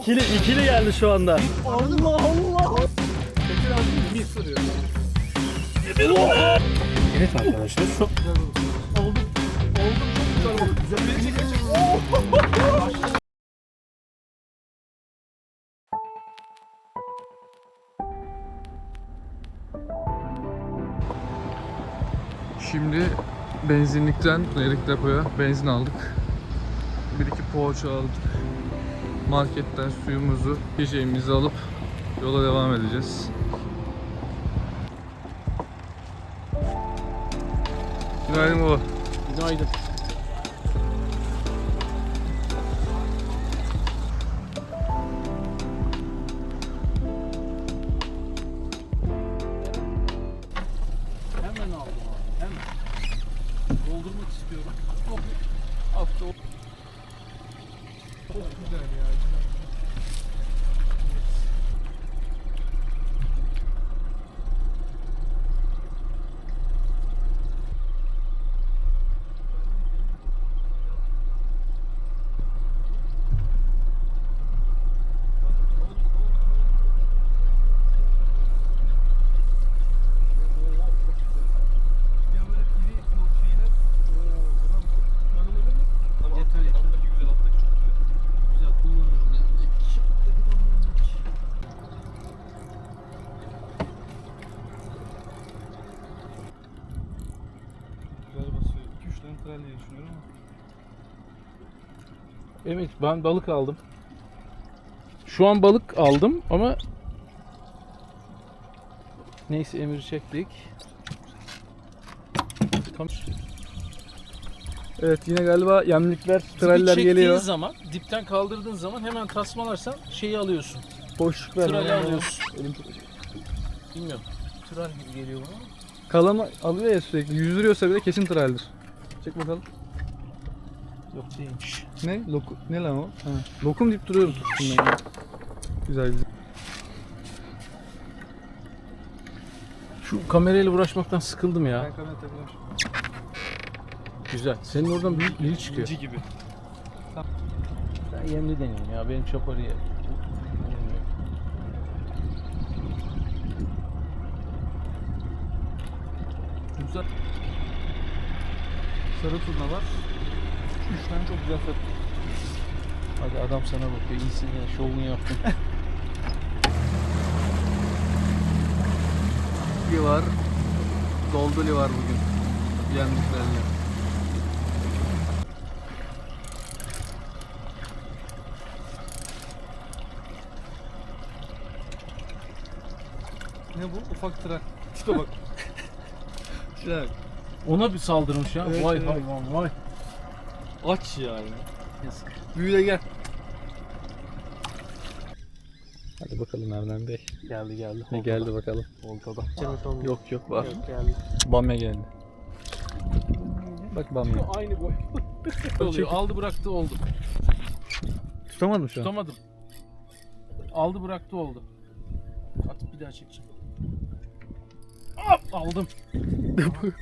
İkili, ikili geldi şu anda. Allah Allah. Bir sürüyor. Evet arkadaşlar şu Oldum. Oldum çok güzel oldu. Güzel beni çekecek. Şimdi benzinlikten Erik depoya benzin aldık. Bir iki poğaça aldık. Marketten suyumuzu, yiyeceğimizi alıp yola devam edeceğiz. Günaydın baba. günaydın. Hemen aldım abi, hemen. Doldurmak istiyorum. Hafta o- Çok güzel ya. Ya böyle iri bu şeyler, ooo, buram bu. Yanılır mı? Tamam, Yeter, yeter. alttaki güzel, alttaki çok güzel. Güzel kullanırım. Güzel basıyor. 2-3 tane tren diye düşünüyorum ama. Evet ben balık aldım. Şu an balık aldım ama neyse emir çektik. Tam Evet yine galiba yemlikler, traller geliyor. zaman, dipten kaldırdığın zaman hemen tasmalarsan şeyi alıyorsun. Boşluk ver. Trali alıyorsun. Elim- Bilmiyorum. Tral gibi geliyor bana. Kalanı alıyor ya sürekli. Yüzdürüyorsa bile kesin traldir. Çek bakalım. Yok değilmiş. Ne? Lokum. Ne lan o? Ha. Lokum deyip duruyorum tuttum ben. Güzel güzel. Şu kamerayla uğraşmaktan sıkıldım ya. Ben kamera takılmış. Güzel. Senin oradan büyük biri çıkıyor. İnci gibi. Ben yemli deneyeyim ya. Benim çaparıya. Güzel. Sarı turna var. Üç tane çok güzel sarı. Hadi adam sana bakıyor. İyisin ya. Şovunu yaptın. Bir var. Dolduli var bugün. Yemliklerle. Ne bu? Ufak tren. Tipe bak. Güzel. Ona bir saldırmış ya. Evet, vay evet. hayvan vay. Aç yani. Yazık. Büyüle gel. Hadi bakalım Erdem Bey. Geldi geldi. Ne geldi bakalım. Oltada. Yok yok var. geldi. Bamya geldi. Bak bamya. Aynı boy. oluyor. Aldı bıraktı oldu. Tutamadım şu an. Tutamadım. Aldı bıraktı oldu. Atıp bir daha çekeceğim. Hop, aldım.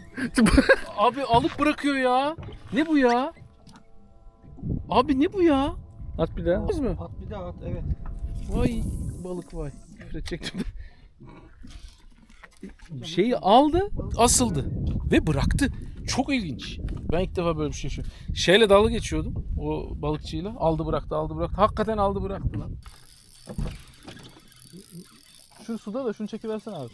Abi alıp bırakıyor ya. Ne bu ya? Abi ne bu ya? At bir daha. Biz mi? At bir daha at evet. Vay balık vay. Küfür çektim. Şeyi aldı, asıldı ve bıraktı. Çok ilginç. Ben ilk defa böyle bir şey yaşıyorum. Şeyle dalga geçiyordum o balıkçıyla. Aldı bıraktı, aldı bıraktı. Hakikaten aldı bıraktı lan. Şu suda da şunu çekiversene abi.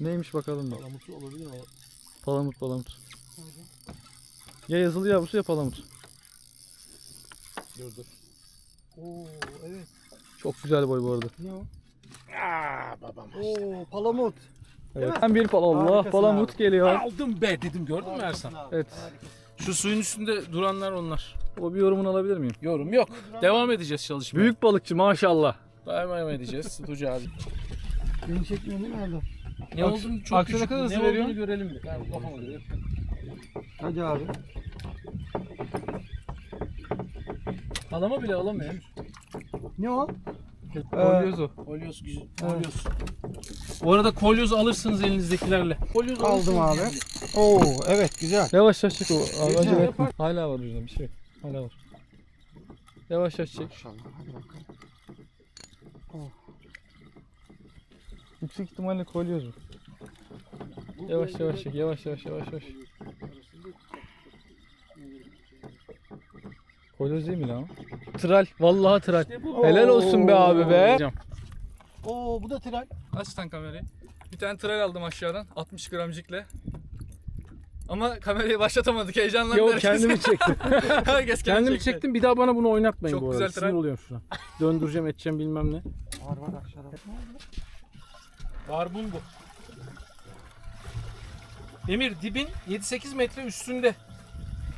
Neymiş bakalım da. Palamutlu olabilir mi? Palamut palamut. Ya yazılı yavrusu ya palamut. Dur dur. Oo evet. Çok güzel boy bu arada. Ne o? Aa babam. Oo palamut. Evet. Ben bir pal Allah Harikasın palamut abi. geliyor. Aldım be dedim gördün mü Ersan? Evet. Şu suyun üstünde duranlar onlar. O bir yorumunu alabilir miyim? Yorum yok. Devam edeceğiz çalışmaya. Büyük balıkçı maşallah. Devam edeceğiz Tuğçe abi. Beni çekmiyor değil mi Erdem? Ne Aks- olduğunu çok aksine küçük. kadar Ne veriyor? olduğunu görelim bir. Yani kafama göre. Hadi abi. Alama bile alamıyor. Ne o? Kolyoz o. Kolyoz güzel. Kolyoz. Bu arada kolyoz alırsınız elinizdekilerle. Kolyoz Aldım alırsınız abi. elinizde. Oo evet güzel. Yavaş yavaş çek o. Abi, acele etme. Hala var ucunda bir şey yok. Hala var. Yavaş yavaş çek. Maşallah hadi bakalım. Yüksek ihtimalle kolyoz bu. Yavaş yavaş çek. Yavaş yavaş yavaş yavaş. Kolyoz değil mi lan? Tral. Vallahi tral. Helal olsun be abi be. Oo bu da tren. Aç sen kamerayı. Bir tane tral aldım aşağıdan 60 gramcıkla. Ama kamerayı başlatamadık heyecanlandı Yok herkes. kendimi çektim. herkes kendimi çekti. çektim bir daha bana bunu oynatmayın Çok bu arada. güzel Sinir tren. oluyorum şuna. Döndüreceğim edeceğim bilmem ne. Var var aşağıda. Barbun bu. Emir dibin 7-8 metre üstünde.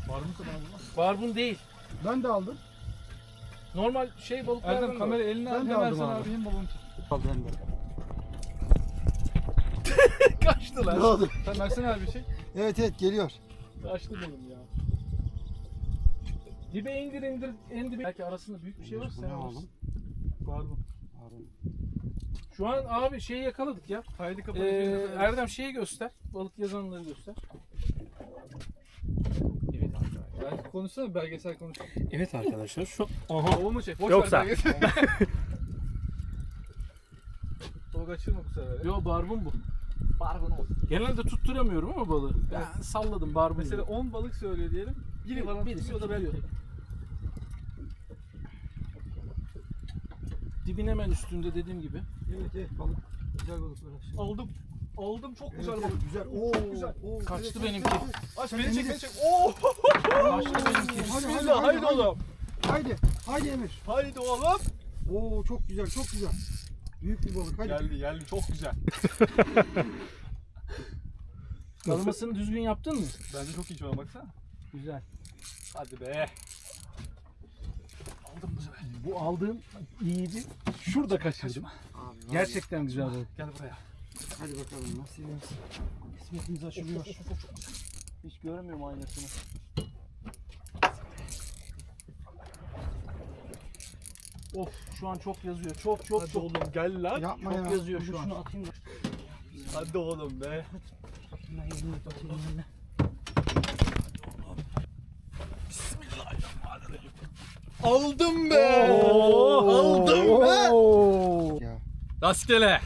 Barbun Barbun değil. Ben de aldım. Normal şey balıklardan Erdem da kamerayı eline al Ben de hemen aldım sana abi. abinin balonu tut. Aldım ben de. Kaçtı lan. Ne oldu? Sen versene abi bir şey. Evet evet geliyor. Kaçtı benim ya. Dibe indir indir en dibe. Belki arasında büyük bir şey var. Bu Sen ne alırsın. oğlum? Barbun. Şu an abi şeyi yakaladık ya. Haydi Ee, kapalı. Erdem şeyi göster. Balık yazanları göster. Evet arkadaşlar. Belki konuşsana belgesel konuş. Evet arkadaşlar şu Aha. O mu çek? Boş Yoksa. ver belgesel. O kaçırma bu sefer. Yo barbun bu. Barbun olsun. Genelde tutturamıyorum ama balığı. Ben salladım barbun. Mesela diye. 10 balık söylüyor diyelim. Biri falan Birisi tutuyor o da tutuyor. Dibin hemen üstünde dediğim gibi. Evet evet balık. Güzel balıklar aşağıda. Aldım. Aldım çok Evet, güzel balık. güzel. Oo, güzel. oo, Kaçtı evet, benimki. Aç beni çek beni çek. Oo! Kaçtı benimki. Hadi, hadi, Bismillah haydi hadi. oğlum. Haydi. Haydi Emir. Haydi oğlum. Oo çok güzel çok güzel. Büyük bir balık hadi. Geldi geldi çok güzel. Kalamasını düzgün yaptın mı? Bence çok iyi şu an baksana. Güzel. Hadi be. Aldım bu sefer. Bu aldığım iyiydi. Şurada kaçırdım. Var ya. Gerçekten güzel balık. Gel buraya. Hadi bakalım nasibimiz. Kısmetimiz açılıyor. Hiç görmüyorum aynasını. Of şu an çok yazıyor. Çok çok Hadi çok. oğlum gel lan. Yapma Çok ya. yazıyor şu an. Şunu atayım da. Hadi oğlum be. Ben elini eline. Aldım be. Aldım be. Ya. Rastgele.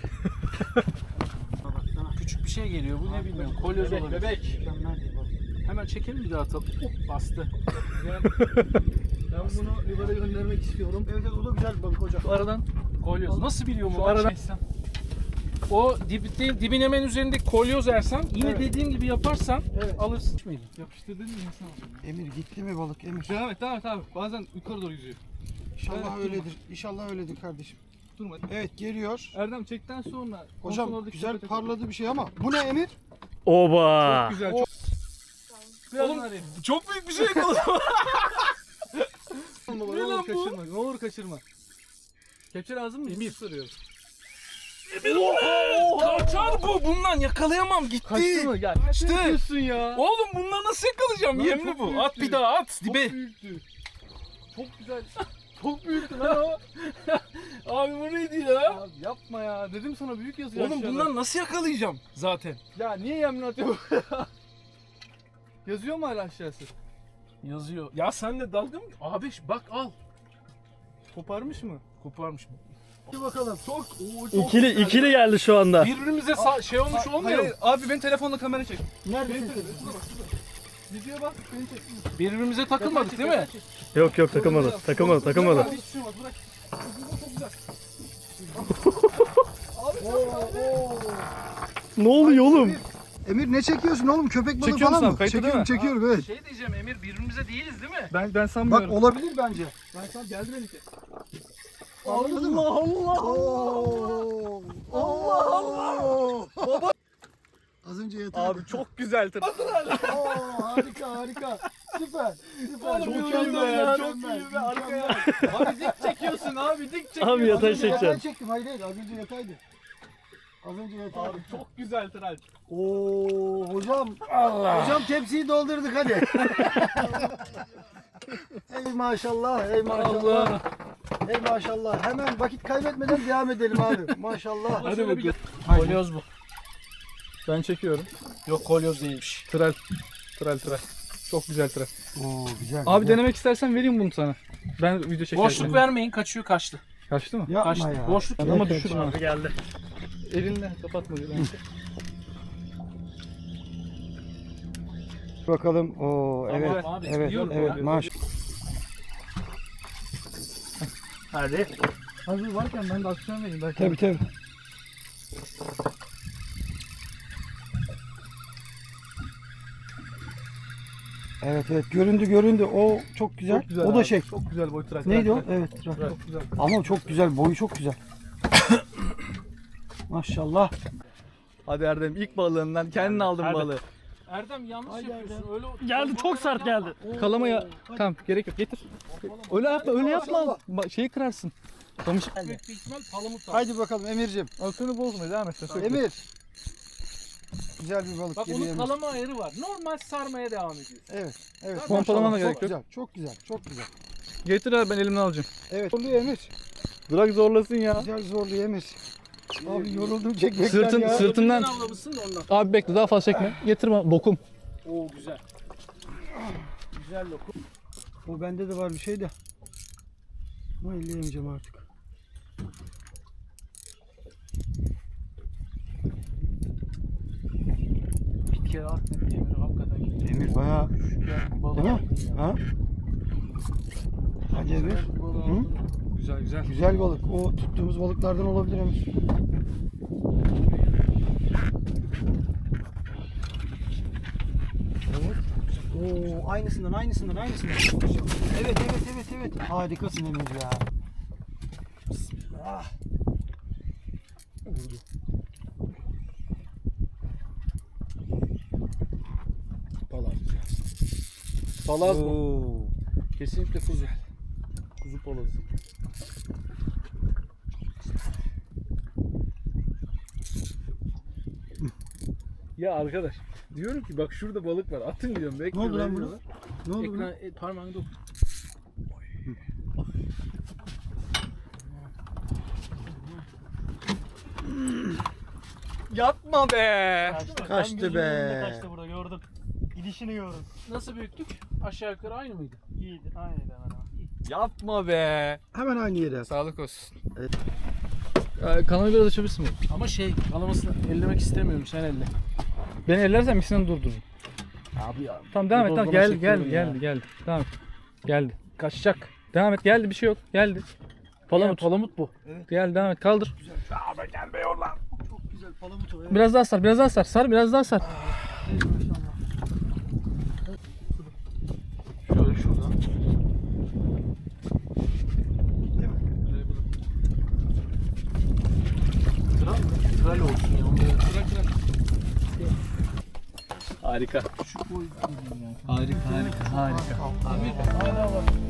Küçük bir şey geliyor. Bu ne bilmiyorum. Kolyoz Bebek olabilir. bebek. Hemen çekelim bir daha atalım. Hop bastı. Ben bunu Livar'a göndermek istiyorum. Evet evet o da güzel bir balık hocam. Şu aradan. Kolyoz. Nasıl biliyor mu? Aradan. şey- O dip, değil, dibin hemen üzerindeki kolyoz ersen yine Evet. dediğim gibi yaparsan Evet. alırsın. Mıydı? Yapıştırdın mı insan? Emir gitti mi balık Emir? Devam et devam et abi. Bazen yukarı doğru yüzüyor. İnşallah Evet, öyledir. İnşallah öyledir kardeşim. Durma. Evet geliyor. Erdem çekten sonra. Hocam güzel parladı bir şey ama bu ne Emir? Oba. Çok güzel. Çok... Biraz Oğlum, arayayım. Çok büyük bir şey yakaladım. Ne Ne olur kaçırma. Ne olur kaçırma. Kepçe lazım mı? Emir. Soruyorum. Kaçar bu. Bundan yakalayamam gitti. Kaçtı mı? Gel. Kaçtı. Ne ya? Oğlum bundan nasıl yakalayacağım? Lan Yemli çok bu. At bir büyüktü. daha at Çok dibe. büyüktü. Çok güzel. Çok büyüktü lan o. Abi bu neydi ya? Abi yapma ya. Dedim sana büyük yazıyor Oğlum aşağıda. bundan nasıl yakalayacağım zaten? Ya niye yemin atıyor? Yazıyor mu hala aşağısı? Yazıyor. Ya sen de dalga mı? Abi bak al. Koparmış mı? Koparmış mı? Hadi bakalım. Çok. Oo, çok İkili güzel. ikili geldi şu anda. Birbirimize sa- şey olmuş hayır, abi ben telefonla kamera çek. Neredesin? Videoya bak beni çek. Birbirimize takılmadık değil mi? Yok yok takılmadı. Takılmadı takılmadı. Şey olmaz bırak. Çok güzel. Ne oluyor oğlum? Emir ne çekiyorsun oğlum? Köpek balığı Çekiyor falan mı? Değil Çekiyorum mi? çekiyorum evet. Şey diyeceğim Emir birbirimize değiliz değil mi? Ben ben Bak sanmıyorum. olabilir bence. ben sana geldi benimki. Anladın mı? Allah. Oo. Allah Allah. Baba. Az önce yatırdım. Abi çok güzel tır. Oo, harika harika. Süper. Süper. Çok Mükemmel, iyi be. Çok iyi be arkaya. Abi dik çekiyorsun abi dik çekiyorsun. Abi Yatay çekeceğim. çektim. Hayır hayır. Az önce yataydı. Az önce yataydı. Abi çok güzel tır Alp. Oo hocam. Allah. Hocam tepsiyi doldurduk hadi. ey maşallah. Ey maşallah. Ey maşallah. Hemen vakit kaybetmeden devam edelim abi. Maşallah. Hadi bakalım. Kolyoz bu. Ben çekiyorum. Yok kolyoz değilmiş. Tral. Tral tral. Çok güzel tral. Oo güzel. Abi güzel. denemek istersen vereyim bunu sana. Ben video çekerken. Boşluk vermeyin kaçıyor kaçtı. Kaçtı mı? Yapma Kaçtı. ya. Boşluk Ama Evet, düşürme. Abi geldi. Elinle kapatma. diyor. Bakalım. Oo Tamam evet. abi, evet. Evet. ya. Maş. Hadi. Hazır varken ben de aksiyon vereyim. Belki Tabii tabii. Evet evet göründü göründü. O çok güzel. Çok güzel o da abi. şey. Çok güzel boy tral. Neydi o? Evet. Tral, Çok güzel. Ama çok güzel. Boyu çok güzel. Maşallah. Hadi Erdem ilk balığından kendin aldın Hadi. balığı. Erdem yanlış yapıyorsun. Öyle Geldi çok sert geldi. Kalama ya. Tamam gerek yok getir. Öyle yapma öyle yapma. Şeyi kırarsın. Kamış. Haydi bakalım Emir'cim. Aksiyonu bozma devam et. Emir. Güzel bir balık Bak geliyor onun kalama ayarı var. Normal sarmaya devam ediyor. Evet. Evet. Tamam, pompalamana maşallah, gerek çok yok. Güzel, çok güzel. Çok güzel. Getir abi ben elimden alacağım. Evet. Zorluyor Emir. Bırak zorlasın ya. Güzel zorluyor Emir. Abi yoruldum çekmekten Sırtın ya. sırt- Sırtından- Öbüründen avlamışsın da ondan. Abi bekle daha fazla çekme. Getir bana bokum. Oo güzel. Güzel lokum. O bende de var bir şey de. Ama elleyemeyeceğim artık. Bir kere at ne Emir hakikaten gitti. Emir bayağı Değil mi? ha? Hadi Emir. Hı? Güzel güzel. Güzel balık. O tuttuğumuz balıklardan olabilir Emir. Oo, aynısından aynısından aynısından. Evet evet evet evet. Harikasın Emir ya. Bismillah. Palaz. Palaz. Oo. Kesinlikle kuzu. Kuzu palazı. Ya arkadaş diyorum ki bak şurada balık var atın diyorum bekle. Ne oldu lan vermiyorlar. Ne oldu Ekran buna? e, parmağını dokun. Yapma be. Kaçtı be. Kaçtı burada gördüm. Gidişini gördüm. Nasıl büyüklük? Aşağı yukarı aynı mıydı? İyiydi. Aynıydı hemen hemen. Yapma be. Hemen aynı yere. Sağlık olsun. Evet. Ee, kanalı biraz açabilirsin mi? Ama şey kalamasını ellemek istemiyorum sen elle. Beni ellersen misin durdururum. Abi ya. Tamam devam et tamam geldi geldi çekiyorum ya. geldi geldi. Devam et. Geldi. Kaçacak. Devam et geldi bir şey yok. Geldi. Palamut. Palamut bu. Geldi devam et kaldır. Çok güzel palamut o. Evet. Biraz daha sar biraz daha sar. Sar biraz daha sar. Şöyle Harika. Harika harika harika. Var.